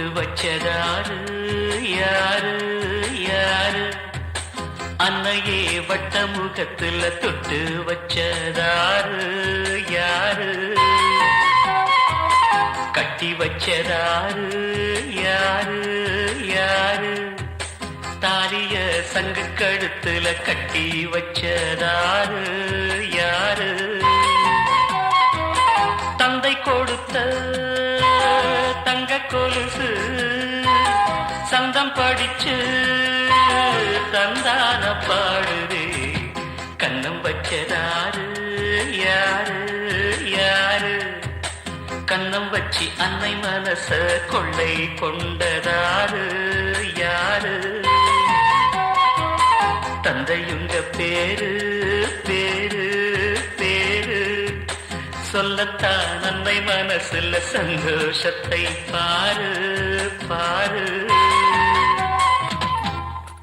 போட்டு வச்சதாரு யாரு யாரு? அன்னையே வட்ட முகத்துல தொட்டு வச்சதாரு யாரு? கட்டி வச்சதாரு யாரு யாரு? தாரிய சங்க கட்டி வச்சதாரு யாரு? தந்தை கொடுத்த தங்க கொலுசு சந்தம் படிச்சு தந்தான பாடுதே கண்ணம் வச்சதாரு யாரு யாரு? கண்ணம் வச்சு அன்னை மனச கொள்ளை கொண்டதாரு யாரு? தந்தையுங்க பேரு பேரு சொல்லத்தான் நன்மை மனசுல சந்தோஷத்தை பாரு பாரு.